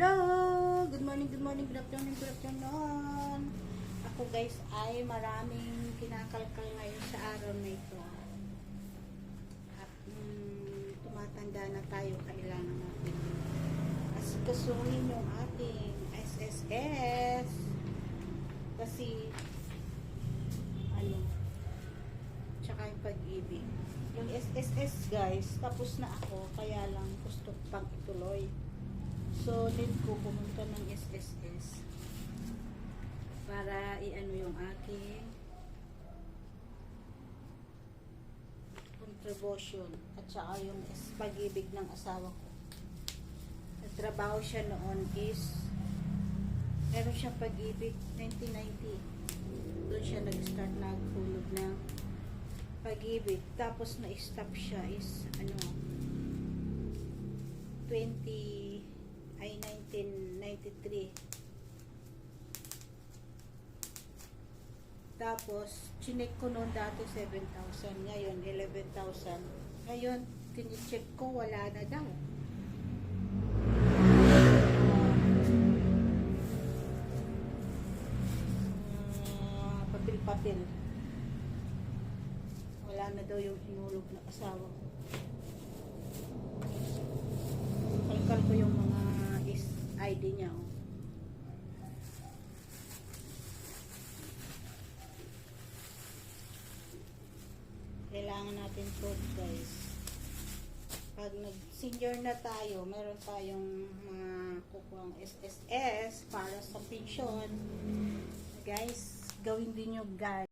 Hello! Good morning, good morning, good afternoon, good afternoon. Ako guys ay maraming kinakalkal ngayon sa araw na ito. At mm, tumatanda na tayo, kailangan natin asikasuhin yung ating SSS. Kasi, ano, tsaka yung pag-ibig. Yung SSS guys, tapos na ako, kaya lang gusto pang ituloy. So, need ko pumunta ng SSS para i-ano yung aking contribution at saka yung pag-ibig ng asawa ko. Nagtrabaho siya noon is meron siyang pag-ibig 1990. Doon siya nag-start naghulog ng pag-ibig. Tapos na-stop siya is ano 20 ay 1993. Tapos, chinek ko noon dati 7,000. Ngayon, 11,000. Ngayon, tinicheck ko, wala na daw. Ah, papel-papel. Wala na daw yung hinulog na asawa ko. Kalkal ko yung mga ID niya. Oh. Kailangan natin to guys. Pag nag-senior na tayo, meron tayong mga kukuhang SSS para sa pension. Guys, gawin din nyo guys.